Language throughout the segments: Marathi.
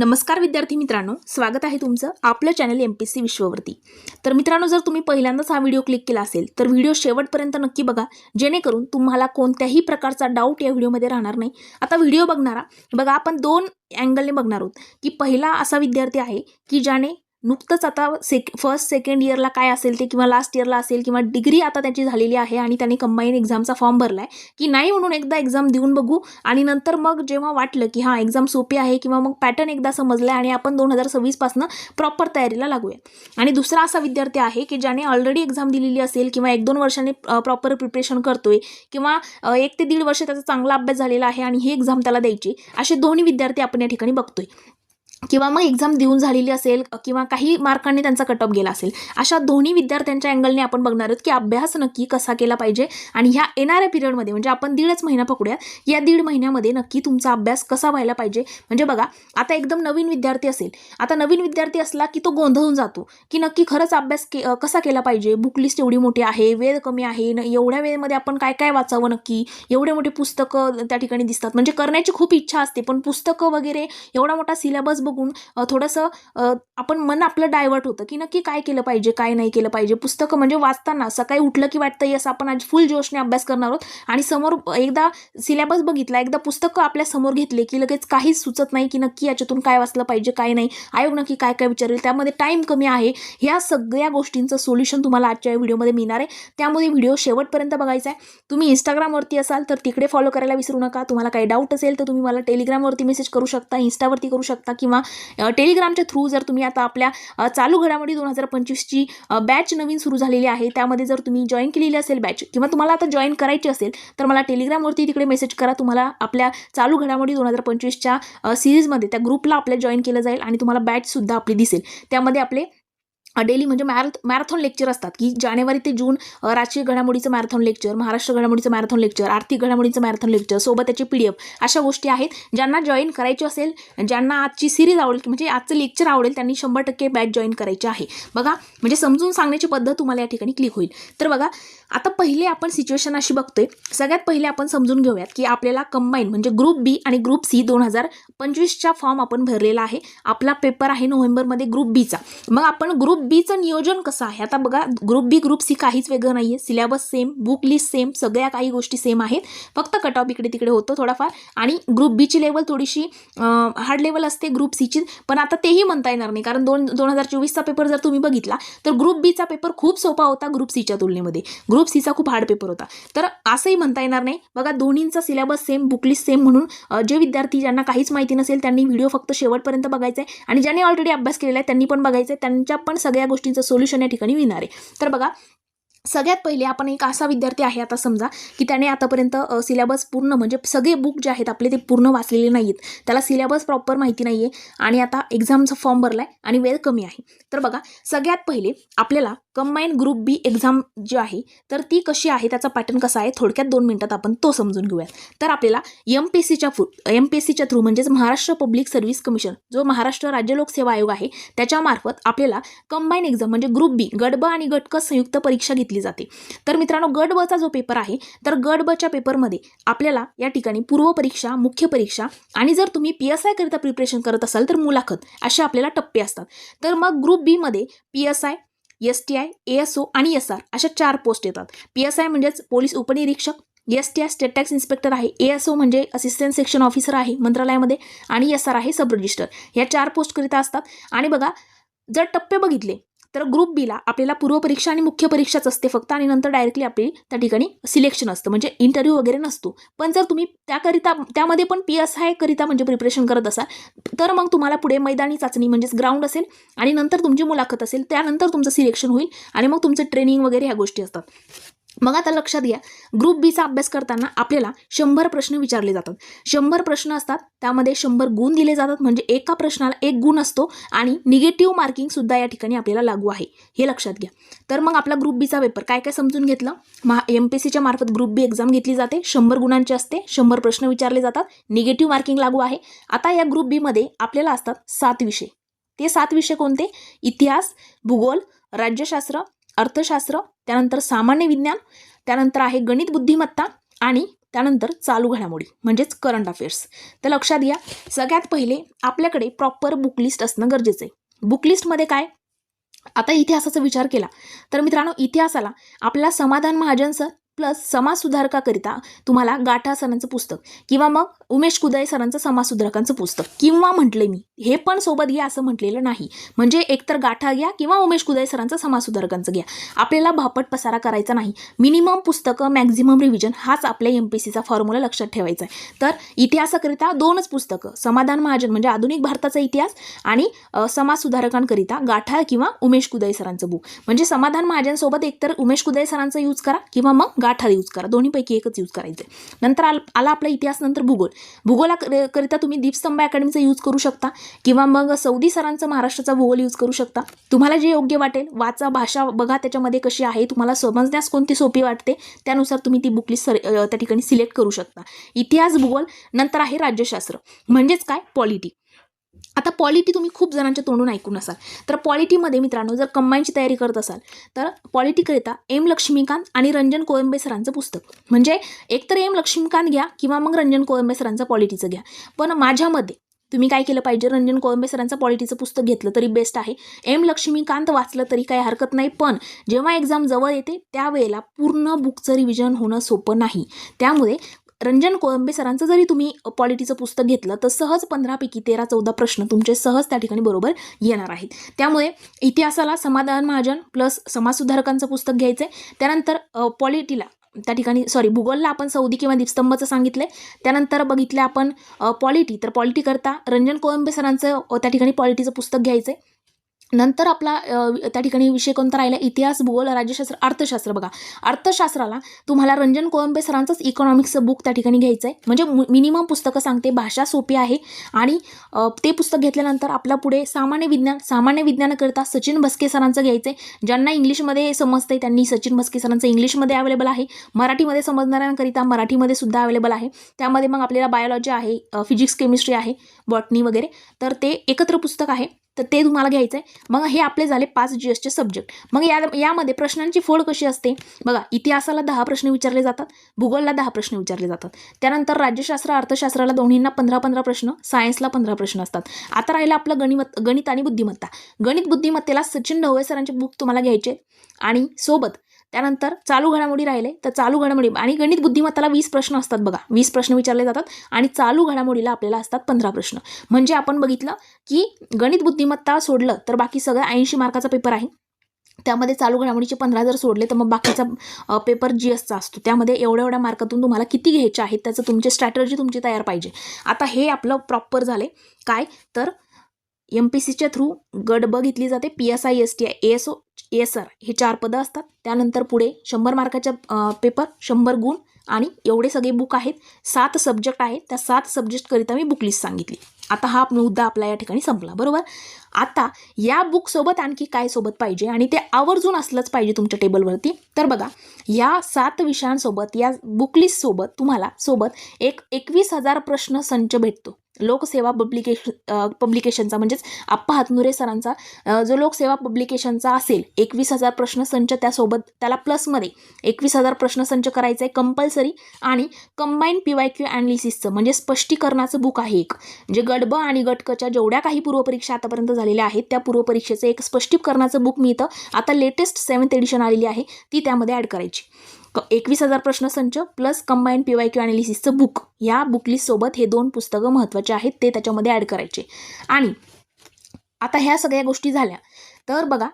नमस्कार विद्यार्थी मित्रांनो स्वागत आहे तुमचं आपलं चॅनल एम पी सी विश्ववरती. तर मित्रांनो जर तुम्ही पहिल्यांदाच हा व्हिडिओ क्लिक केला असेल तर व्हिडिओ शेवटपर्यंत नक्की बघा जेणेकरून तुम्हाला कोणत्याही प्रकारचा डाऊट या व्हिडिओमध्ये राहणार नाही. आता व्हिडिओ बघणारा बघा आपण दोन अँगलने बघणार आहोत की पहिला असा विद्यार्थी आहे की ज्याने नुकतंच आता सेक फर्स्ट सेकंड इयरला काय असेल ते किंवा लास्ट इयरला असेल किंवा डिग्री आता त्याची झालेली आहे आणि त्याने कंबाईन एक्झामचा फॉर्म भरला आहे की नाही म्हणून एकदा एक्झाम देऊन बघू आणि नंतर मग जेव्हा वाटलं की हां एक्झाम सोपी आहे किंवा मग पॅटर्न एकदा समजला आहे आणि आपण दोन हजार सव्वीसपासनं प्रॉपर तयारीला लागूया आणि दुसरा असा विद्यार्थी आहे की ज्याने ऑलरेडी एक्झाम दिलेली असेल किंवा एक दोन वर्षाने प्रॉपर प्रिपरेशन करतोय किंवा एक ते दीड वर्ष त्याचा चांगला अभ्यास झालेला आहे आणि ही एक्झाम त्याला द्यायची असे दोन्ही विद्यार्थी आपण या ठिकाणी बघतोय. किंवा मग एक्झाम देऊन झालेली असेल किंवा काही मार्कांनी त्यांचा कटअप गेला असेल अशा दोन्ही विद्यार्थ्यांच्या अँगलने आपण बघणार आहोत की अभ्यास नक्की कसा केला पाहिजे आणि ह्या येणाऱ्या पिरियडमध्ये म्हणजे आपण दीडच महिना पकडूया या दीड महिन्यामध्ये नक्की तुमचा अभ्यास कसा व्हायला पाहिजे? म्हणजे बघा आता एकदम नवीन विद्यार्थी असेल आता नवीन विद्यार्थी असला की तो गोंधळून जातो की नक्की खरंच अभ्यास के कसा केला पाहिजे? बुक लिस्ट एवढी मोठी आहे वेळ कमी आहे न एवढ्या वेळेमध्ये आपण काय काय वाचावं नक्की? एवढे मोठे पुस्तकं त्या ठिकाणी दिसतात. म्हणजे करण्याची खूप इच्छा असते पण पुस्तकं वगैरे एवढा मोठा सिलेबस बघून थोडंसं आपण मन आपलं डायवर्ट होतं की नक्की काय केलं पाहिजे काय नाही केलं पाहिजे. पुस्तकं म्हणजे वाचताना सकाळी उठलं की वाटतं येस आपण आज फुल जोशने अभ्यास करणार आहोत. आणि समोर एकदा सिलेबस बघितला एकदा पुस्तकं आपल्यासमोर घेतले की लगेच काहीच सुचत नाही की नक्की याच्यातून काय वाचलं पाहिजे काय नाही. आयोग नक्की काय काय विचारेल? त्यामध्ये टाईम कमी आहे. ह्या सगळ्या गोष्टींचं सोल्युशन तुम्हाला आजच्या व्हिडिओमध्ये मिळणार आहे. त्यामध्ये व्हिडिओ शेवटपर्यंत बघायचा आहे. तुम्ही इंस्टाग्रामवरती असाल तर तिकडे फॉलो करायला विसरू नका. तुम्हाला काही डाऊट असेल तर तुम्ही मला टेलिग्रामवरती मेसेज करू शकता इंस्टावरती करू शकता किंवा किंवा टेलिग्रामच्या थ्रू जर तुम्ही आता आपल्या चालू घडामोडी दोन हजार पंचवीसची बॅच नवीन सुरू झालेली आहे त्यामध्ये जर तुम्ही जॉईन केलेली असेल बॅच किंवा तुम्हाला आता जॉईन करायची असेल तर मला टेलिग्रामवरती तिकडे मेसेज करा. तुम्हाला आपल्या चालू घडामोडी दोन हजार पंचवीसच्या सिरीजमध्ये त्या ग्रुपला आपल्या जॉईन केलं जाईल आणि तुम्हाला बॅचसुद्धा आपली दिसेल. त्यामध्ये आपले डेली म्हणजे मॅरथ मॅरेथॉन लेक्चर असतात की जानेवारी ते जून राजकीय घडामोडीचं मॅरेथॉन लेक्चर महाराष्ट्र घडामोडीचं मॅरेथॉन लेक्चर आर्थिक घडामोडीचं मॅरेथॉन लेक्चर सोबत त्याचे पी डी एफ अशा गोष्टी आहेत ज्यांना जॉईन करायची असेल ज्यांना आजची सिरीज आवडेल म्हणजे आजचं लेक्चर आवडेल त्यांनी शंभर टक्के बॅच जॉईन करायची आहे. बघा म्हणजे समजून सांगण्याची पद्धत तुम्हाला या ठिकाणी क्लिक होईल. तर बघा आता पहिले आपण सिच्युएशन अशी बघतोय सगळ्यात पहिले आपण समजून घेऊयात की आपल्याला कंबाईन म्हणजे ग्रुप बी आणि ग्रुप सी दोन हजार पंचवीसचा फॉर्म आपण भरलेला आहे. आपला पेपर आहे नोव्हेंबरमध्ये ग्रुप बीचा मग आपण ग्रुप बीचं नियोजन कसं आहे? आता बघा ग्रुप बी ग्रुप सी काहीच वेगळं नाही आहे syllabus same book list same सगळ्या काही गोष्टी सेम आहेत. फक्त कट ऑफ इकडे तिकडे होतो थोडाफार. आणि ग्रुप बीची लेवल थोडीशी हार्ड लेवल असते ग्रुप सीची पण आता तेही म्हणता येणार नाही. कारण दोन दोन हजार चोवीसचा पेपर जर तुम्ही बघितला तर ग्रुप बीचा पेपर खूप सोपा होता ग्रुप सीच्या तुलनेमध्ये. ग्रुप सीचा खूप हार्ड पेपर होता. तर असंही म्हणता येणार नाही. बघा दोन्हींचा सिलेबस सेम बुकलिस्ट सेम म्हणून जे विद्यार्थी ज्यांना काहीच माहिती नसेल त्यांनी व्हिडिओ फक्त शेवटपर्यंत बघायचा आहे आणि ज्यांनी ऑलरेडी अभ्यास केलेला आहे त्यांनी पण बघायचं आहे त्यांच्या पण सगळ्या गोष्टींचं सोल्युशन या ठिकाणी मिळणार आहे. तर बघा सगळ्यात पहिले आपण एक असा विद्यार्थी आहे आता समजा की त्याने आतापर्यंत सिलेबस पूर्ण म्हणजे सगळे बुक जे आहेत आपले ते पूर्ण वाचलेले नाहीत त्याला सिलेबस प्रॉपर माहिती नाही आहे आणि आता एक्झामचा फॉर्म भरला आहे आणि वेळ कमी आहे. तर बघा सगळ्यात पहिले आपल्याला कंबाईन ग्रुप बी एक्झाम जी आहे तर ती कशी आहे त्याचा पॅटर्न कसा आहे थोडक्यात दोन मिनिटात आपण तो समजून घेऊयात. तर आपल्याला एम पी एस सीच्या थ्रू एम पी एस सीच्या थ्रू म्हणजेच महाराष्ट्र पब्लिक सर्व्हिस कमिशन जो महाराष्ट्र राज्य लोकसेवा आयोग आहे त्याच्यामार्फत आपल्याला कंबाईन एक्झाम म्हणजे ग्रुप बी गट ब आणि गट क संयुक्त परीक्षा घेतली जाते. तर मित्रांनो गट बचा जो पेपर आहे तर गट बच्या पेपरमध्ये आपल्याला या ठिकाणी पूर्व परीक्षा मुख्य परीक्षा आणि जर तुम्ही पी एस आयकरिता प्रिपरेशन करत असाल तर मुलाखत असे आपल्याला टप्पे असतात. तर मग ग्रुप बीमध्ये P S I S T I A S O आणि एस आर अशा चार पोस्ट येतात. पी एस आय म्हणजेच पोलीस उपनिरीक्षक S T I state tax inspector आहे ए एस ओ म्हणजे असिस्टंट सेक्शन ऑफिसर आहे मंत्रालयामध्ये आणि एस आर आहे सब रजिस्टर ह्या चार पोस्टकरिता असतात. आणि बघा जर टप्पे बघितले तर ग्रुप बीला आपल्याला पूर्वपरीक्षा आणि मुख्य परीक्षाच असते फक्त आणि नंतर डायरेक्टली आपली त्या ठिकाणी सिलेक्शन असतं. म्हणजे इंटरव्ह्यू वगैरे नसतो. पण जर तुम्ही त्याकरिता त्यामध्ये पण पी एस आयकरिता म्हणजे प्रिपरेशन करत असाल तर मग तुम्हाला पुढे मैदानी चाचणी म्हणजेच ग्राउंड असेल आणि नंतर तुमची मुलाखत असेल त्यानंतर तुमचं सिलेक्शन होईल आणि मग तुमचं ट्रेनिंग वगैरे ह्या गोष्टी असतात. मग आता लक्षात घ्या. ग्रुप बीचा अभ्यास करताना आपल्याला शंभर प्रश्न विचारले जातात. शंभर प्रश्न असतात त्यामध्ये शंभर गुण दिले जातात म्हणजे एका प्रश्नाला एक गुण असतो आणि निगेटिव्ह मार्किंगसुद्धा या ठिकाणी आपल्याला लागू आहे. हे लक्षात घ्या. तर मग आपला ग्रुप बीचा पेपर काय काय समजून घेतलं? महा एम पी सीच्या मार्फत ग्रुप बी एक्झाम घेतली जाते शंभर गुणांची असते शंभर प्रश्न विचारले जातात निगेटिव्ह मार्किंग लागू आहे. आता या ग्रुप बीमध्ये आपल्याला असतात सात विषय. ते सात विषय कोणते? इतिहास भूगोल राज्यशास्त्र अर्थशास्त्र त्यानंतर सामान्य विज्ञान त्यानंतर आहे गणित बुद्धिमत्ता आणि त्यानंतर चालू घडामोडी म्हणजेच करंट अफेअर्स तर लक्षात घ्या सगळ्यात पहिले आपल्याकडे प्रॉपर बुकलिस्ट असणं गरजेचं आहे. बुकलिस्टमध्ये काय? आता इतिहासाचा विचार केला. तर मित्रांनो इतिहासाला आपल्याला समाधान महाजन सर प्लस समाजसुधारकाकरिता तुम्हाला गाठा सरांचं पुस्तक किंवा मग उमेश कुदय सरांचं समाजसुधारकांचं पुस्तक किंवा म्हटले मी हे पण सोबत घ्या असं म्हटलेलं नाही. म्हणजे एकतर गाठा घ्या किंवा उमेश कुदय सरांचं समाज सुधारकांचं घ्या. आपल्याला भापट पसारा करायचा नाही. मिनिमम पुस्तकं मॅक्झिमम रिव्हिजन हाच आपल्या एम पी सीचा फॉर्म्युला लक्षात ठेवायचा आहे. तर इतिहासाकरिता दोनच पुस्तकं समाधान महाजन म्हणजे आधुनिक भारताचा इतिहास आणि समाजसुधारकांकरिता गाठा किंवा उमेश कुदय सरांचं बुक म्हणजे समाधान महाजनसोबत एकतर उमेश कुदय सरांचं यूज करा किंवा मग गाठा यूज करा. दोन्हीपैकी एकच यूज करायचं आहे नंतर आल आला आपला इतिहास नंतर भूगोल. भूगोलाकरिता तुम्ही दीपस्तंभ अकॅडमीचा यूज करू शकता किंवा मग सौदी सरांचं महाराष्ट्राचा भूगोल यूज करू शकता. तुम्हाला जे योग्य वाटेल वाचा भाषा बघा त्याच्यामध्ये कशी आहे. तुम्हाला समजण्यास कोणती सोपी वाटते त्यानुसार तुम्ही ती बुकलिस्ट सर त्या ठिकाणी सिलेक्ट करू शकता. इतिहास भूगोल नंतर आहे राज्यशास्त्र. म्हणजेच काय? पॉलिटी आता पॉलिटी तुम्ही खूप जणांच्या तोंडून ऐकून असाल. तर पॉलिटीमध्ये मित्रांनो जर कंबाईनची तयारी करत असाल तर पॉलिटीकरिता एम लक्ष्मीकांत आणि रंजन कोळंबे सरांचं पुस्तक. म्हणजे एकतर एम लक्ष्मीकांत घ्या किंवा मग रंजन कोळंबे सरांचं पॉलिटीचं घ्या. पण माझ्यामध्ये तुम्ही काय केलं पाहिजे? रंजन कोळंबे सरांचं पॉलिटीचं पुस्तक घेतलं तरी बेस्ट आहे. एम लक्ष्मीकांत वाचलं तरी काही हरकत नाही पण जेव्हा एक्झाम जवळ येते त्यावेळेला पूर्ण बुकचं रिव्हिजन होणं सोपं नाही. त्यामुळे रंजन कोळंबे सरांचं जरी तुम्ही पॉलिटीचं पुस्तक घेतलं तर सहज पंधरापैकी तेरा चौदा प्रश्न तुमचे सहज त्या ठिकाणी बरोबर येणार आहेत. त्यामुळे इतिहासाला समाधान महाजन प्लस समाजसुधारकांचं पुस्तक घ्यायचं आहे त्यानंतर पॉलिटीला त्या ठिकाणी सॉरी भूगोलला आपण सौदी किंवा दीपस्तंभचं सांगितलं आहे त्यानंतर बघितलं आपण पॉलिटी तर पॉलिटी करता रंजन कोळंबे सरांचं त्या ठिकाणी पॉलिटीचं पुस्तक घ्यायचं आहे नंतर आपला त्या ठिकाणी विषय कोणता राहिला? इतिहास भूगोल राज्यशास्त्र अर्थशास्त्र. बघा अर्थशास्त्राला तुम्हाला रंजन कोळंबे सरांचंच इकॉनॉमिक्सचं बुक त्या ठिकाणी घ्यायचं आहे म्हणजे मिनिमम पुस्तकं सांगते भाषा सोपी आहे आणि ते पुस्तक घेतल्यानंतर आपला पुढे सामान्य विज्ञान सामान्य विज्ञानाकरिता सचिन भस्के सरांचं घ्यायचं आहे ज्यांना इंग्लिशमध्ये समजते त्यांनी सचिन भस्के सरांचं इंग्लिशमध्ये अवेलेबल आहे. मराठीमध्ये समजणाऱ्यांकरिता मराठीमध्ये सुद्धा अवेलेबल आहे. त्यामध्ये मग आपल्याला बायोलॉजी आहे फिजिक्स केमिस्ट्री आहे बॉटनी वगैरे. तर ते एकत्र पुस्तक आहे. तर ते तुम्हाला घ्यायचं आहे. मग हे आपले झाले पाच जी एसचे सब्जेक्ट मग या यामध्ये प्रश्नांची फोड कशी असते? बघा इतिहासाला दहा प्रश्न विचारले जातात भूगोलला दहा प्रश्न विचारले जातात. त्यानंतर राज्यशास्त्र अर्थशास्त्राला दोन्हींना पंधरा पंधरा प्रश्न सायन्सला पंधरा प्रश्न असतात. आता राहिलं आपलं गणिमत गणित आणि बुद्धिमत्ता. गणित बुद्धिमत्तेला सचिन ढवळे सरांचे बुक तुम्हाला घ्यायचे आणि सोबत त्यानंतर चालू घडामोडी राहिले तर चालू घडामोडी आणि गणित बुद्धिमत्ताला वीस प्रश्न असतात बघा. वीस प्रश्न विचारले जातात आणि चालू घडामोडीला आपल्याला असतात पंधरा प्रश्न. म्हणजे आपण बघितलं की गणित बुद्धिमत्ता सोडलं तर बाकी सगळं ऐंशी मार्काचा पेपर आहे. त्यामध्ये चालू घडामोडीचे पंधरा जर सोडले तर मग बाकीचा पेपर जी एसचा असतो. त्यामध्ये एवढ्या एवढ्या मार्कातून तुम्हाला किती घ्यायचे आहेत त्याचं तुमची स्ट्रॅटर्जी तुमची तयार पाहिजे. आता हे आपलं प्रॉपर झाले. काय? तर एम पी सीच्या थ्रू गट ब घेतली जाते P S I S T I S O S R हे चार पदं असतात. त्यानंतर पुढे शंभर मार्काच्या पेपर शंभर गुण आणि एवढे सगळे बुक आहेत. सात सब्जेक्ट आहेत. त्या सात सब्जेक्टकरिता मी बुक लिस्ट सांगितली. आता हा मुद्दा आपला या ठिकाणी संपला बरोबर? आता या बुकसोबत आणखी काय सोबत पाहिजे आणि ते आवर्जून असलंच पाहिजे तुमच्या टेबलवरती तर बघा या सात विषयांसोबत या बुक लिस्टसोबत तुम्हाला सोबत एक एकवीस हजार प्रश्न संच भेटतो. लोकसेवा पब्लिकेशन पब्लिकेशनचा म्हणजेच आप्पा हातनुरे सरांचा जो लोकसेवा पब्लिकेशनचा असेल एकवीस हजार प्रश्नसंच त्यासोबत त्याला प्लसमध्ये एकवीस हजार प्रश्नसंच करायचा आहे कंपल्सरी आणि कंबाईन पी वाय क्यू ॲनालिसिसचं म्हणजे स्पष्टीकरणाचं बुक आहे एक. जे गडब आणि गटकच्या जेवढ्या काही पूर्वपरीक्षा आतापर्यंत झालेल्या आहेत त्या पूर्वपरीक्षेचं एक स्पष्टीकरणाचं बुक मिळतं आता लेटेस्ट सेवन्थ एडिशन आलेली आहे ती त्यामध्ये ॲड करायची. क एकवीस हजार प्रश्नसंच plus combine P Y Q ॲनालिसिसचं book या बुकलिस्टसोबत हे दोन पुस्तकं महत्त्वाचे आहेत ते त्याच्यामध्ये ॲड करायचे. आणि आता ह्या सगळ्या गोष्टी झाल्या. तर बघा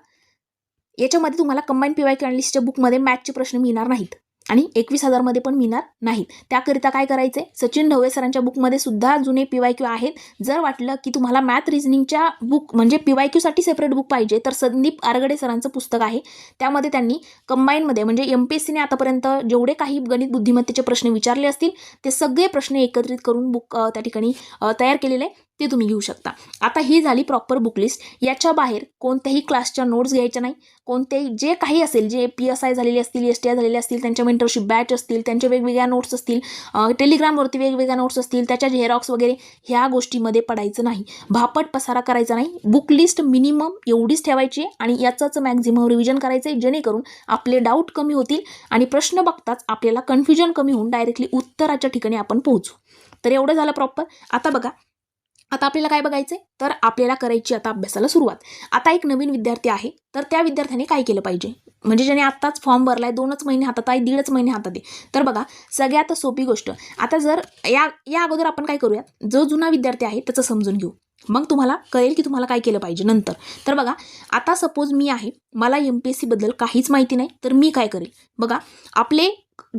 याच्यामध्ये तुम्हाला कंबाईन पी वाय क्यू ॲनालिसिसच्या बुकमध्ये मॅथचे प्रश्न मिळणार नाहीत. आणि एकवीस हजारमध्ये पण मिळणार नाहीत. त्याकरिता काय करायचं आहे सचिन ढवळे सरांच्या बुकमध्ये सुद्धा जुने पी वाय क्यू आहेत. जर वाटलं की तुम्हाला मॅथ रिझनिंगच्या बुक म्हणजे पी वाय क्यूसाठी सेपरेट बुक पाहिजे तर संदीप आरगडे सरांचं पुस्तक आहे. त्यामध्ये त्यांनी कंबाईनमध्ये म्हणजे एम पी एस सीने आतापर्यंत जेवढे काही गणित बुद्धिमत्तेचे प्रश्न विचारले असतील ते सगळे प्रश्न एकत्रित करून बुक त्या ठिकाणी तयार केलेले आहे. ते तुम्ही घेऊ शकता. आता ही झाली प्रॉपर बुक लिस्ट याच्या बाहेर कोणत्याही क्लासच्या नोट्स घ्यायच्या नाही. कोणतेही जे काही असेल जे पी एस आय झालेले असतील एस टी आय झालेले असतील त्यांच्या मेंटरशिप बॅच असतील त्यांच्या वेगवेगळ्या नोट्स असतील टेलिग्रामवरती वेगवेगळ्या नोट्स असतील त्याच्या झेरॉक्स वगैरे ह्या गोष्टीमध्ये पडायचं नाही. भापट पसारा करायचा नाही. बुक लिस्ट मिनिमम एवढीच ठेवायची आणि याचंच मॅक्झिमम रिव्हिजन करायचं आहे जेणेकरून आपले डाऊट कमी होतील आणि प्रश्न बघताच आपल्याला कन्फ्युजन कमी होऊन डायरेक्टली उत्तराच्या ठिकाणी आपण पोहोचू. तर एवढं झालं प्रॉपर आता बघा आता आपल्याला काय बघायचं तर आपल्याला करायची आता अभ्यासाला सुरुवात. आता एक नवीन विद्यार्थी आहे. तर त्या विद्यार्थ्याने काय केलं पाहिजे? म्हणजे ज्याने आत्ताच फॉर्म भरलाय दोनच महिने हातात आहे दीडच महिने हातात आहे. तर बघा सगळ्यात सोपी गोष्ट. आता जर या या अगोदर आपण काय करूयात? जो जुना विद्यार्थी आहे त्याचं समजून घेऊ. मग तुम्हाला कळेल की तुम्हाला काय केलं पाहिजे नंतर. तर बघा आता सपोज मी आहे मला एम पी एस सीबद्दल काहीच माहिती नाही तर मी काय करेल? बघा आपले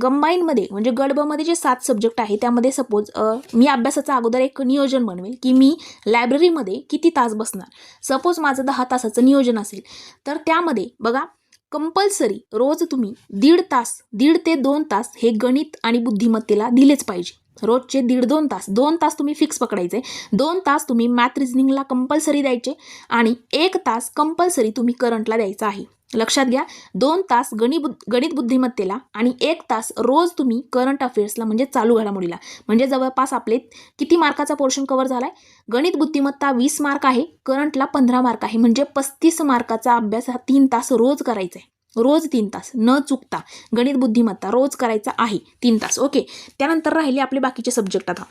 कंबाईनमध्ये म्हणजे गडबमध्ये जे सात सब्जेक्ट आहे त्यामध्ये सपोज मी अभ्यासाचं अगोदर एक नियोजन बनवेल की मी लायब्ररीमध्ये किती तास बसणार. सपोज माझं दहा तासाचं नियोजन असेल तर त्यामध्ये बघा कंपल्सरी रोज तुम्ही दीड तास दीड ते दोन तास हे गणित आणि बुद्धिमत्तेला दिलेच पाहिजे. रोजचे दीड दोन तास दोन तास तुम्ही फिक्स पकडायचे. दोन तास तुम्ही मॅथ रिझनिंगला कंपल्सरी द्यायचे आणि एक तास कंपल्सरी तुम्ही करंटला द्यायचा आहे. लक्षात घ्या दोन तास गणित गणित बुद्धिमत्तेला आणि एक तास रोज तुम्ही करंट अफेअर्सला म्हणजे चालू घडामोडीला. म्हणजे जवळपास आपले किती मार्काचा पोर्शन कव्हर आहे गणित बुद्धिमत्ता वीस मार्क आहे करंटला पंधरा मार्क आहे. म्हणजे पस्तीस मार्काचा अभ्यास हा तीन तास रोज करायचा आहे. रोज तीन तास न चुकता. गणित बुद्धिमत्ता रोज करायचा आहे तीन तास. ओके त्यानंतर राहिले आपले बाकीचे सब्जेक्ट आता.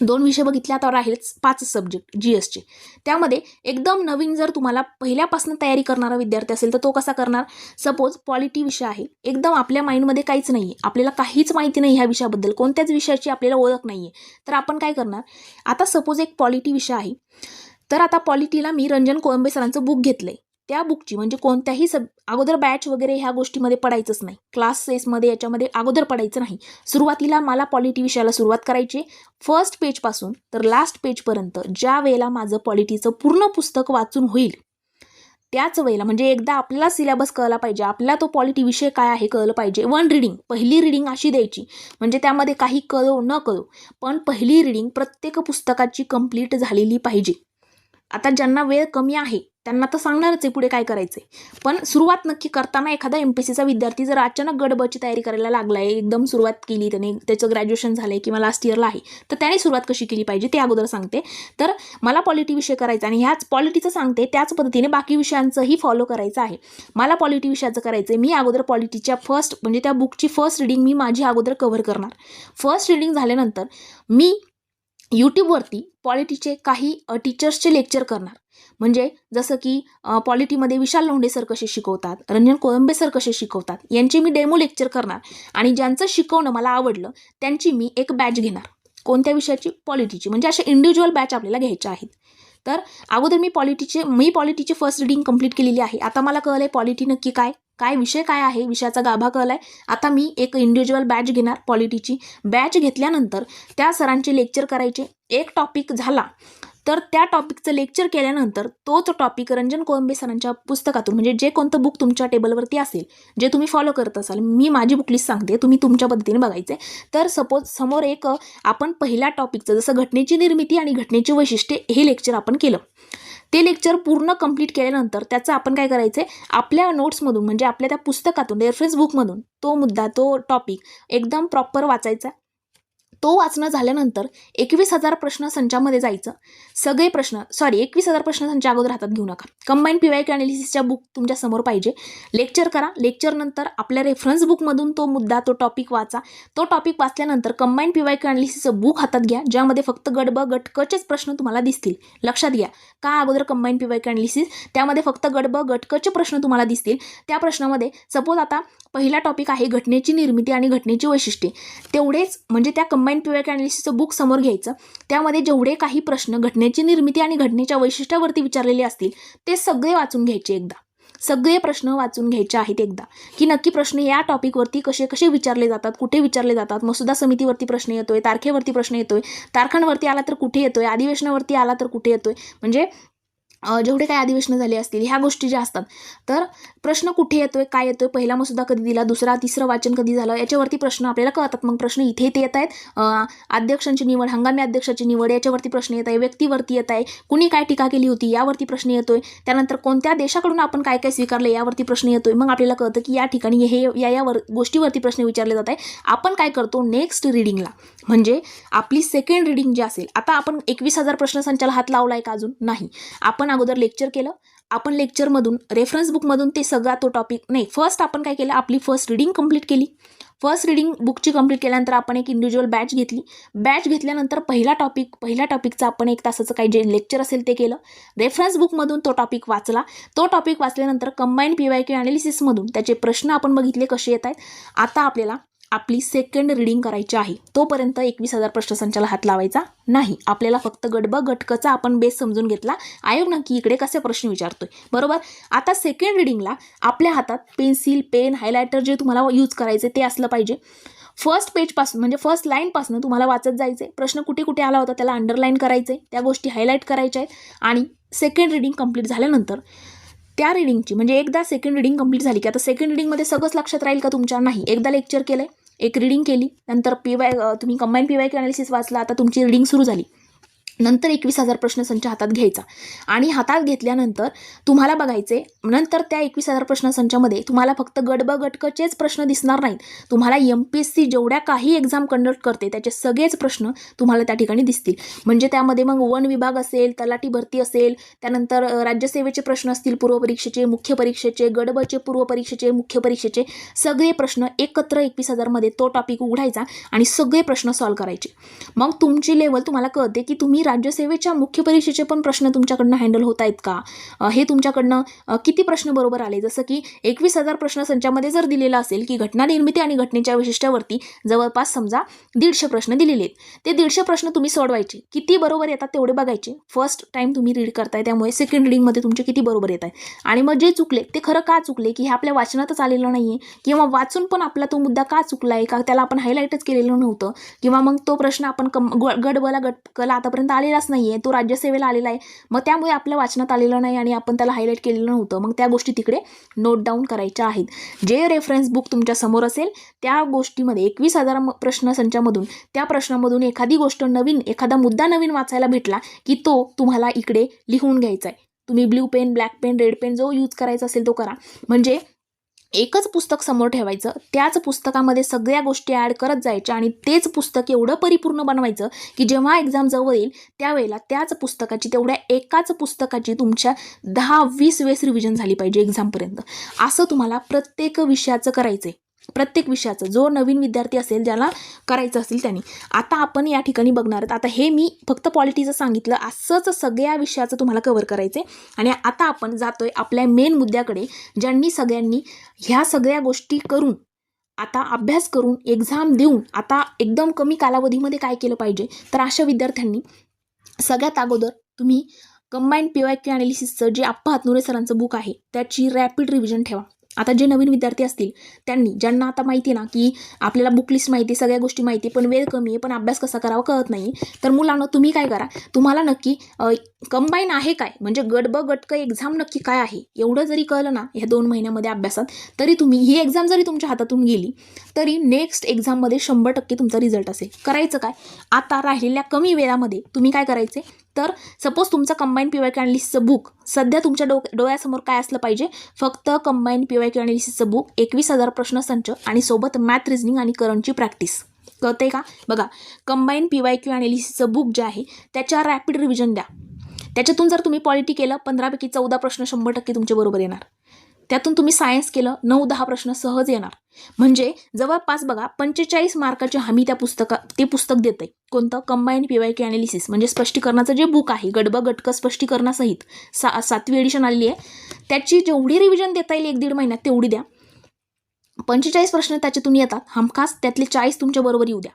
दोन विषय बघितले आता राहिलेच पाच सब्जेक्ट जी एसचे त्यामध्ये एकदम नवीन जर तुम्हाला पहिल्यापासून तयारी करणारा विद्यार्थी असेल तर तो कसा करणार? सपोज पॉलिटी विषय आहे. एकदम आपल्या माइंडमध्ये काहीच नाही आहे आपल्याला काहीच माहिती नाही ह्या विषयाबद्दल. कोणत्याच विषयाची आपल्याला ओळख नाही आहे तर आपण काय करणार? आता सपोज एक पॉलिटी विषय आहे. तर आता पॉलिटीला मी रंजन कोळंबे सरांचं बुक घेतलं आहे त्या बुकची म्हणजे कोणत्याही सब अगोदर बॅच वगैरे ह्या गोष्टीमध्ये पडायचंच नाही. क्लासेसमध्ये याच्यामध्ये अगोदर पडायचं नाही. सुरुवातीला मला पॉलिटी विषयाला सुरुवात करायची. फर्स्ट पेजपासून तर लास्ट पेजपर्यंत ज्या वेळेला माझं पॉलिटीचं पूर्ण पुस्तक वाचून होईल त्याच वेळेला म्हणजे एकदा आपला सिलेबस कळला पाहिजे आपला तो पॉलिटी विषय काय आहे कळलं पाहिजे. वन रिडिंग पहिली रिडिंग अशी द्यायची. म्हणजे त्यामध्ये काही कळो न कळो पण पहिली रिडिंग प्रत्येक पुस्तकाची कंप्लीट झालेली पाहिजे. आता ज्यांना वेळ कमी आहे त्यांना तर सांगणारच आहे पुढे काय करायचंय. पण सुरुवात नक्की करताना एखादा एम पी सीचा विद्यार्थी जर अचानक गडबची तयारी करायला लागलाय एकदम सुरुवात केली त्याने त्याचं ग्रॅज्युएशन झालंय किंवा लास्ट इयरला आहे तर त्याने सुरुवात कशी केली पाहिजे ते अगोदर सांगते. तर मला पॉलिटी विषय करायचा आणि ह्याच पॉलिटीचं सांगते त्याच पद्धतीने बाकी विषयांचंही फॉलो करायचं आहे. मला पॉलिटी विषयाचं करायचं आहे मी अगोदर पॉलिटीच्या फर्स्ट म्हणजे त्या बुकची फर्स्ट रिडिंग मी माझी अगोदर कव्हर करणार. फर्स्ट रिडिंग झाल्यानंतर मी यूट्यूबवरती पॉलिटीचे काही टीचर्सचे लेक्चर करणार. म्हणजे जसं की पॉलिटीमध्ये विशाल लोंढे सर कसे शिकवतात रंजन कोळंबे सर कसे शिकवतात यांचे मी डेमो लेक्चर करणार. आणि ज्यांचं शिकवणं मला आवडलं त्यांची मी एक बॅच घेणार. कोणत्या विषयाची? पॉलिटीची. म्हणजे अशा इंडिव्हिज्युअल बॅच आपल्याला घ्यायच्या आहेत. तर अगोदर मी पॉलिटीचे मी पॉलिटीची फर्स्ट रिडिंग कंप्लीट केलेली आहे. आता मला कळलं आहे पॉलिटी नक्की काय? काय विषय काय आहे? विषयाचा गाभा कळला आहे आता मी एक इंडिव्हिज्युअल बॅच घेणार पॉलिटीची बॅच घेतल्यानंतर त्या सरांचे लेक्चर करायचे. एक टॉपिक झाला. तर त्या टॉपिकचं लेक्चर केल्यानंतर तोच टॉपिक रंजन कोळंबे सरांच्या पुस्तकातून म्हणजे जे कोणतं बुक तुमच्या टेबलवरती असेल जे तुम्ही फॉलो करत असाल मी माझी बुकलिस्ट सांगते तुम्ही तुमच्या पद्धतीने बघायचे. तर सपोज समोर एक आपण पहिल्या टॉपिकचं जसं घटनेची निर्मिती आणि घटनेची वैशिष्ट्ये हे लेक्चर आपण केलं. ते लेक्चर पूर्ण कंप्लीट केल्यानंतर त्याचं आपण काय करायचं आहे आपल्या नोट्समधून म्हणजे आपल्या त्या पुस्तकातून रेफरन्स बुकमधून तो मुद्दा तो टॉपिक एकदम प्रॉपर वाचायचा. तो वाचणं झाल्यानंतर एकवीस हजार प्रश्न संचामध्ये जायचं. सगळे प्रश्न सॉरी एकवीस हजार प्रश्न संचा अगोदर हातात घेऊ नका. कंबाईन पी वाय क्यू अनालिसिसच्या बुक तुमच्यासमोर पाहिजे. लेक्चर करा. लेक्चरनंतर आपल्या रेफरन्स बुकमधून तो मुद्दा तो टॉपिक वाचा. तो टॉपिक वाचल्यानंतर कंबाईन पी वाय क्यू अनालिसिसचं बुक हातात घ्या ज्यामध्ये फक्त गडब गटकचेच प्रश्न तुम्हाला दिसतील. लक्षात घ्या. का अगोदर combine P Y Q analysis त्यामध्ये फक्त गडब गटकचे प्रश्न तुम्हाला दिसतील. त्या प्रश्नामध्ये सपोज आता पहिला टॉपिक आहे घटनेची निर्मिती आणि घटनेची वैशिष्ट्ये. तेवढेच म्हणजे त्या कंबाईन पी अॅनालिसिसचं बुक समोर घ्यायचं. त्यामध्ये जेवढे काही प्रश्न घटनेची निर्मिती आणि घटनेच्या वैशिष्ट्यावरती विचारलेले असतील ते सगळे वाचून घ्यायचे एकदा. सगळे प्रश्न वाचून घ्यायचे आहेत एकदा. की नक्की प्रश्न या टॉपिकवरती कसे कसे विचारले जातात कुठे विचारले जातात मसुदा समितीवरती प्रश्न येतोय तारखेवरती प्रश्न येतोय तारखांवरती आला तर कुठे येतोय अधिवेशनावरती आला तर कुठे येतोय. म्हणजे जेवढे काय अधिवेशनं झाले असतील ह्या गोष्टी ज्या असतात तर प्रश्न कुठे येतोय काय येतोय पहिला मसुदा कधी दिला दुसरा तिसरं वाचन कधी झालं याच्यावरती प्रश्न आपल्याला कळतात. मग प्रश्न इथे इथे येत आहेत. अध्यक्षांची निवड हंगामी अध्यक्षाची निवड याच्यावरती प्रश्न येत आहे व्यक्तीवरती येत आहे कुणी काय टीका केली होती यावरती प्रश्न येतोय. त्यानंतर कोणत्या देशाकडून आपण काय काय स्वीकारलं यावरती प्रश्न येतोय. मग आपल्याला कळतं की या ठिकाणी हे या यावर गोष्टीवरती प्रश्न विचारले जात आहे आपण काय करतो नेक्स्ट रिडिंगला म्हणजे आपली सेकंड रिडिंग जी असेल आता आपण एकवीस हजार प्रश्न संचाला हात लावला आहे का अजून? नाही. आपण आपण अगोदर लेक्चर केलं. आपण लेक्चरमधून रेफरन्स बुकमधून ते सगळा तो टॉपिक नाही फर्स्ट आपण काय केलं? आपली फर्स्ट रिडिंग कंप्लीट केली. फर्स्ट रिडिंग बुकची कंप्लीट केल्यानंतर आपण एक इंडिव्हिज्युअल बॅच घेतली. बॅच घेतल्यानंतर पहिला टॉपिक पहिल्या टॉपिकचं आपण एक तासाचं काही जे लेक्चर असेल ते केलं. रेफरन्स बुकमधून तो टॉपिक वाचला. तो टॉपिक वाचल्यानंतर कंबाईंड पी वाय क्यू ॲनालिसिसमधून त्याचे प्रश्न आपण बघितले कसे येत आहेत. आता आपल्याला आपली सेकंड रिडिंग करायची आहे. तोपर्यंत एकवीस हजार प्रश्नसंचाला हात लावायचा नाही. आपल्याला फक्त गडब गटकचा आपण बेस समजून घेतला. आयोग नक्की इकडे कसे प्रश्न विचारतोय? बरोबर? आता सेकंड रिडिंगला आपल्या हातात पेन्सिल पेन हायलायटर जे तुम्हाला यूज करायचे ते असलं पाहिजे. फर्स्ट पेजपासून म्हणजे फर्स्ट लाईनपासून तुम्हाला वाचत जायचं आहे प्रश्न कुठे कुठे आला होता त्याला अंडरलाईन करायचं आहे त्या गोष्टी हायलाईट करायच्या आहेत. आणि सेकंड रिडिंग कंप्लीट झाल्यानंतर त्या रिडिंगची म्हणजे एकदा सेकंड रिडिंग कंप्लीट झाली की आता सेकंड रिडिंगमध्ये सगळंच लक्षात राहील का तुमच्या? नाही. एकदा लेक्चर केलं आहे एक रिडिंग केली नंतर पी वाय तुम्ही कंबाईन पी वाय अनालिसिस वाचला आता तुमची रिडिंग सुरू झाली. नंतर एकवीस हजार प्रश्नसंच हातात घ्यायचा. आणि हातात घेतल्यानंतर तुम्हाला बघायचे नंतर त्या एकवीस हजार प्रश्नसंचामध्ये तुम्हाला फक्त गडब गटकचेच प्रश्न दिसणार नाहीत. तुम्हाला एम पी एस सी जेवढ्या काही एक्झाम कंडक्ट करते त्याचे सगळेच प्रश्न तुम्हाला त्या ठिकाणी दिसतील. म्हणजे त्यामध्ये मग वन विभाग असेल तलाठी भरती असेल त्यानंतर राज्यसेवेचे प्रश्न असतील पूर्वपरीक्षेचे मुख्य परीक्षेचे गडबचे पूर्वपरीक्षेचे मुख्य परीक्षेचे सगळे प्रश्न एकत्र एकवीस हजारमध्ये तो टॉपिक उघडायचा आणि सगळे प्रश्न सॉल्व करायचे. मग तुमची लेवल तुम्हाला कळते की तुम्ही राज्यसेवेच्या मुख्य परीक्षेचे पण प्रश्न तुमच्याकडनं हँडल होत आहेत का? हे तुमच्याकडनं किती प्रश्न बरोबर आले? जसं की एकवीस हजार प्रश्न संचामध्ये जर दिलेला असेल की घटना निर्मिती आणि घटनेच्या वैशिष्ट्यावरती जवळपास समजा दीडशे प्रश्न दिलेले आहेत. ते दीडशे प्रश्न तुम्ही सोडवायचे. किती बरोबर येतात तेवढे बघायचे. फर्स्ट टाईम तुम्ही रीड करताय त्यामुळे सेकंड रिडिंगमध्ये तुमचे किती बरोबर येत आहे आणि मग जे चुकले ते खरं का चुकले? की हे आपल्या वाचनातच आलेलं नाही आहे किंवा वाचून पण आपला तो मुद्दा का चुकला आहे का त्याला आपण हायलाईटच केलेलं नव्हतं? किंवा मग तो प्रश्न आपण कम ग- गडबला गटकला आतापर्यंत आलेलाच नाही आहे तो राज्यसेवेला आलेला आहे. मग त्यामुळे आपल्या वाचनात आलेलं नाही आणि आपण त्याला हायलाईट केलेलं नव्हतं. मग त्या गोष्टी तिकडे नोट डाऊन करायच्या आहेत. जे रेफरन्स बुक तुमच्यासमोर असेल त्या गोष्टीमध्ये एकवीस हजार म- प्रश्नसंचामधून त्या प्रश्नामधून एखादी गोष्ट नवीन एखादा मुद्दा नवीन वाचायला भेटला की तो तुम्हाला इकडे लिहून घ्यायचा आहे तुम्ही blue pen black pen red pen जो यूज करायचा असेल तो करा. म्हणजे एकच पुस्तक समोर ठेवायचं त्याच पुस्तकामध्ये सगळ्या गोष्टी ॲड करत जायच्या आणि तेच पुस्तक एवढं परिपूर्ण बनवायचं की जेव्हा एक्झाम जवळ येईल त्यावेळेला त्याच पुस्तकाची तेवढ्या एकाच पुस्तकाची तुमच्या दहा वीस वेळेस रिव्हिजन झाली पाहिजे एक्झामपर्यंत असं तुम्हाला प्रत्येक विषयाचं करायचं आहे प्रत्येक विषयाचं जो नवीन विद्यार्थी असेल ज्याला करायचं असेल त्यांनी. आता आपण या ठिकाणी बघणार आहोत. आता हे मी फक्त पॉलिटीचं सांगितलं. असंच सगळ्या विषयाचं तुम्हाला कव्हर करायचं आहे आणि आता आपण जातो आहे आपल्या मेन मुद्द्याकडे ज्यांनी सगळ्यांनी ह्या सगळ्या गोष्टी करून आता अभ्यास करून एक्झाम देऊन आता एकदम कमी कालावधीमध्ये काय केलं पाहिजे? तर अशा विद्यार्थ्यांनी सगळ्यात अगोदर तुम्ही कंबाईंड पी वाय क्यू अनालिसिसचं जे आप्पा हातनुरे सरांचं बुक आहे त्याची रॅपिड रिव्हिजन ठेवा. आता जे नवीन विद्यार्थी असतील त्यांनी ज्यांना आता माहिती आहे ना की आपल्याला बुक लिस्ट माहिती आहे, सगळ्या गोष्टी माहिती आहे, पण वेळ कमी आहे पण अभ्यास कसा करावा कळत नाही तर मुलांना तुम्ही काय करा तुम्हाला नक्की कंबाईन आहे काय? म्हणजे गट ब एक्झाम नक्की काय आहे? एवढं जरी कळलं ना ह्या दोन महिन्यामध्ये अभ्यासात तरी तुम्ही ही एक्झाम जरी तुमच्या हातातून गेली तरी नेक्स्ट एक्झाममध्ये शंभर टक्के तुमचा रिझल्ट असेल. करायचं काय? आता राहिलेल्या कमी वेळामध्ये तुम्ही काय करायचे? तर सपोज तुमचं कंबाईन पी वाय क्यू अनालिसिसचं बुक सध्या तुमच्या डो डोळ्यासमोर काय असलं पाहिजे? फक्त कंबाईन पी वाय क्यू अनालिसिसचं बुक एकवीस हजार प्रश्नसंच आणि सोबत मॅथ रिझनिंग आणि करंटची प्रॅक्टिस कळते का? बघा कंबाईन पी वाय क्यू अनालिसिसचं बुक जे आहे त्याच्या रॅपिड रिव्हिजन द्या. त्याच्यातून जर तुम्ही पॉलिटी केलं पंधरापैकी चौदा प्रश्न शंभर टक्के तुमच्या बरोबर येणार. त्यातून तुम्ही सायन्स केलं नऊ दहा प्रश्न सहज येणार. म्हणजे जवळपास बघा पंचेचाळीस मार्काची हमी त्या पुस्तका ते पुस्तक देतं आहे कोणतं? Combined P Y Q analysis म्हणजे स्पष्टीकरणाचं जे बुक आहे गडब गटक स्पष्टीकरणासहित सा सातवी एडिशन आलेली आहे त्याची जेवढी रिव्हिजन देता येईल एक दीड महिन्यात तेवढी द्या. पंचेचाळीस प्रश्न त्याच्यातून येतात. हमखास त्यातले चाळीस तुमच्या बरोबर येऊ द्या.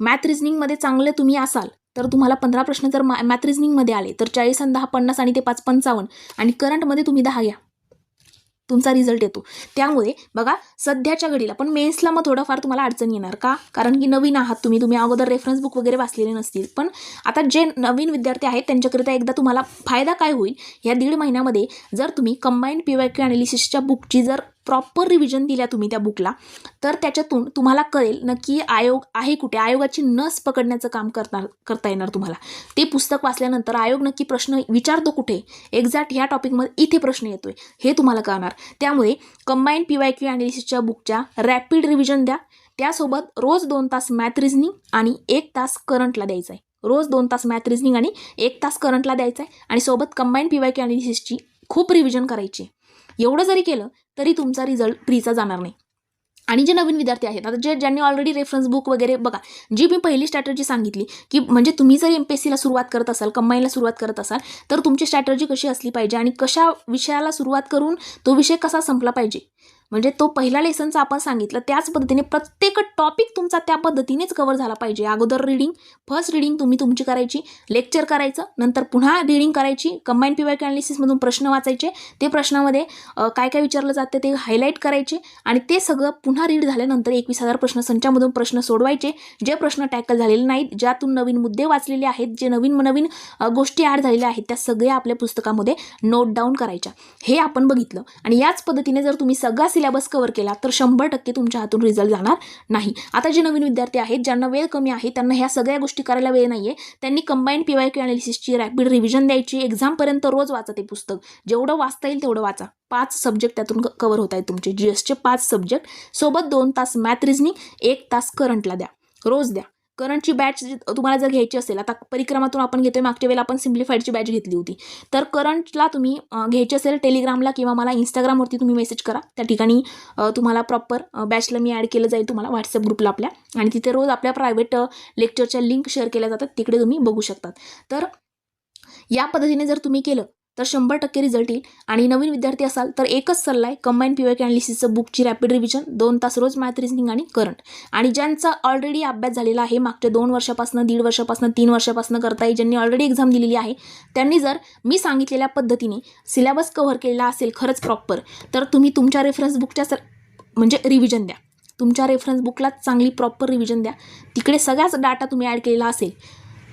मॅथ रिझनिंगमध्ये चांगले तुम्ही असाल तर तुम्हाला पंधरा प्रश्न जर मॅ मॅथ रिझनिंगमध्ये आले तर चाळीस आणि दहा पन्नास आणि ते पाच पंचावन्न आणि करंटमध्ये तुम्ही दहा घ्या. तुमचा रिझल्ट येतो. त्यामुळे बघा सध्याच्या घडीला पण मेन्सला मग थोडंफार तुम्हाला अडचण येणार का? कारण की नवीन आहात तुम्ही तुम्ही अगोदर रेफरन्स बुक वगैरे वाचलेले नसतील. पण आता जे नवीन विद्यार्थी आहेत त्यांच्याकरिता एकदा तुम्हाला फायदा काय होईल? या दीड महिन्यामध्ये जर तुम्ही कंबाईंड पी वाय क्यू अनालिसिसच्या बुकची जर प्रॉपर रिव्हिजन दिल्या तुम्ही त्या बुकला तर त्याच्यातून तुम्हाला कळेल नक्की आयोग आहे कुठे? आयोगाची नस पकडण्याचं काम करणार करता येणार तुम्हाला. ते पुस्तक वाचल्यानंतर आयोग नक्की प्रश्न विचारतो कुठे? एक्झॅक्ट ह्या टॉपिकमध्ये इथे प्रश्न येतोय. हे तुम्हाला कळणार. त्यामुळे कंबाईंड पी वाय क्यू अनालिसिसच्या बुकच्या रॅपिड रिव्हिजन द्या. त्यासोबत रोज दोन तास मॅथ रिझनिंग आणि एक तास करंटला द्यायचा आहे रोज दोन तास मॅथ रिझनिंग आणि एक तास करंटला द्यायचा आहे आणि सोबत कंबाईंड पी वाय क्यू अनालिसिसची खूप रिव्हिजन करायची. एवढं जरी केलं तरी तुमचा रिझल्ट फ्रीचा जाणार नाही. आणि जे नवीन विद्यार्थी आहेत आता जे ज्यांनी ऑलरेडी रेफरन्स बुक वगैरे बघा जी मी पहिली स्ट्रॅटर्जी सांगितली की म्हणजे तुम्ही जर एम पी एस सीला सुरुवात करत असाल कंबाईनला सुरुवात करत असाल तर तुमची स्ट्रॅटर्जी कशी असली पाहिजे आणि कशा विषयाला सुरुवात करून तो विषय कसा संपला पाहिजे? म्हणजे तो पहिला लेसनचा आपण सांगितलं त्याच पद्धतीने प्रत्येक टॉपिक तुमचा त्या पद्धतीनेच कवर झाला पाहिजे. अगोदर रिडिंग फर्स्ट रिडिंग तुम्ही तुमची करायची लेक्चर करायचं नंतर पुन्हा रिडिंग करायची कंबाईन पीवाय अनालिसिसमधून प्रश्न वाचायचे. ते प्रश्नामध्ये काय काय विचारलं जातं ते हायलाईट करायचे आणि ते सगळं पुन्हा रीड झाल्यानंतर एकवीस हजार प्रश्न संचामधून प्रश्न सोडवायचे. जे प्रश्न टॅकल झालेले नाहीत ज्यातून नवीन मुद्दे वाचलेले आहेत जे नवीन नवीन गोष्टी ॲड झालेल्या आहेत त्या सगळ्या आपल्या पुस्तकामध्ये नोट डाऊन करायच्या. हे आपण बघितलं. आणि याच पद्धतीने जर तुम्ही सगळा सिलेबस कव्हर केला तर शंभर टक्के तुमच्या हातून रिझल्ट जाणार नाही. आता जे नवीन विद्यार्थी आहेत ज्यांना वेळ कमी आहे त्यांना ह्या सगळ्या गोष्टी करायला वेळ नाही आहे त्यांनी कंबाईंड पी वाय क्यू अनालिसिसची रॅपिड रिव्हिजन द्यायची एक्झामपर्यंत रोज वाचा ते पुस्तक. जेवढं वाचता येईल तेवढं वाचा. पाच सब्जेक्ट त्यातून कवर होत आहेत तुमचे. जी एसचे पाच सब्जेक्ट सोबत दोन तास मॅथ रिझनिंग एक तास करंटला द्या. रोज द्या. करंटची बॅच तुम्हाला जर घ्यायची असेल आता परिक्रमातून आपण घेतोय मागच्या वेळेला आपण सिम्प्लिफाईडची बॅच घेतली होती. तर करंटला तुम्ही घ्यायची असेल टेलिग्रामला किंवा मला इंस्टाग्रामवरती तुम्ही मेसेज करा. त्या ठिकाणी तुम्हाला प्रॉपर बॅचला मी ॲड केलं जाईल तुम्हाला व्हॉट्सअप ग्रुपला आपल्या. आणि तिथे रोज आपल्या प्रायव्हेट लेक्चरच्या लिंक शेअर केल्या जातात तिकडे तुम्ही बघू शकतात. तर या पद्धतीने जर तुम्ही केलं तर शंभर टक्के रिझल्ट येईल. आणि नवीन विद्यार्थी असाल तर एकच सल्ला आहे कंबाईन पी वाय अनालिसिसचं बुकची रॅपिड रिव्हिजन दोन तास रोज मॅथ रिझनिंग आणि करंट आणि ज्यांचा ऑलरेडी अभ्यास झालेला आहे मागच्या दोन वर्षापासून दीड वर्षापासून तीन वर्षापासून करता येईल ज्यांनी ऑलरेडी एक्झाम दिलेली आहे त्यांनी जर मी सांगितलेल्या पद्धतीने सिलेबस कव्हर केलेला असेल खरंच प्रॉपर तर तुम्ही तुमच्या रेफरन्स बुकच्या सर म्हणजे रिव्हिजन द्या. तुमच्या रेफरन्स बुकला चांगली प्रॉपर रिव्हिजन द्या. तिकडे सगळ्याच डाटा तुम्ही ॲड केलेला असेल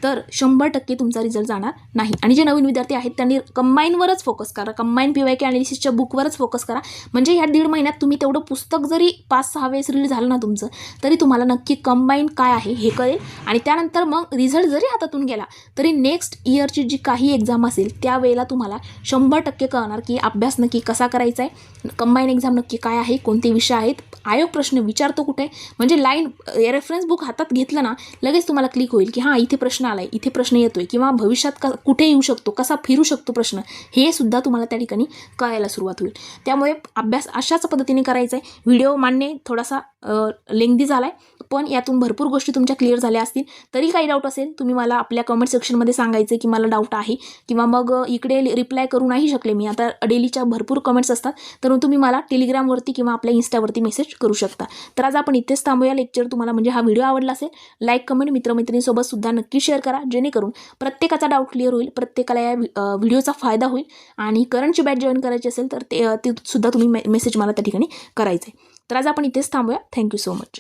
तर शंभर टक्के तुमचा रिझल्ट जाणार नाही. आणि जे नवीन विद्यार्थी आहेत त्यांनी कंबाईनवरच फोकस करा. कंबाईन पी वाय के अॅनालिसिसच्या बुकवरच फोकस करा. म्हणजे ह्या दीड महिन्यात तुम्ही तेवढं पुस्तक जरी पाच सहा वेळेस रीड झालं ना तुमचं तरी तुम्हाला नक्की कंबाईन काय आहे हे कळेल. आणि त्यानंतर मग रिझल्ट जरी हातातून गेला तरी नेक्स्ट इयरची जी काही एक्झाम असेल त्यावेळेला तुम्हाला शंभर टक्के कळणार की अभ्यास नक्की कसा करायचा आहे कंबाईन एक्झाम नक्की काय आहे कोणते विषय आहेत आयोग प्रश्न विचारतो कुठे. म्हणजे लाईन रेफरन्स बुक हातात घेतलं ना लगेच तुम्हाला क्लिक होईल की हां इथे प्रश्न आलाय इथे प्रश्न येतोय किंवा भविष्यात क कुठे येऊ शकतो कसा फिरू शकतो प्रश्न हे सुद्धा तुम्हाला त्या ठिकाणी कळायला सुरुवात होईल. त्यामुळे अभ्यास अशाच पद्धतीने करायचा आहे व्हिडिओ मान्य थोडासा लेंदी झाला आहे पण यातून भरपूर गोष्टी तुमच्या क्लिअर झाल्या असतील. तरी काही डाऊट असेल तुम्ही मला आपल्या कमेंट सेक्शनमध्ये सांगायचं की मला डाऊट आहे किंवा मग इकडे रिप्लाय करू नाही शकले मी. आता डेलीच्या भरपूर कमेंट्स असतात तर तुम्ही मला टेलिग्रामवरती किंवा आपल्या इन्स्टावरती मेसेज करू शकता. तर आज आपण इथेच थांबूया. लेक्चर तुम्हाला म्हणजे हा व्हिडिओ आवडला असेल लाईक कमेंट मित्रमैत्रिणींसोबत सुद्धा नक्की शेअर करा जेणेकरून प्रत्येकाचा डाऊट क्लिअर होईल प्रत्येकाला या व्हिडिओचा फायदा होईल आणि करंटची बॅच जॉईन करायची असेल तर ते ते सुद्धा तुम्ही मे मेसेज मला त्या ठिकाणी करायचं आहे तर आज आपण इथेच थांबूया. Thank you so much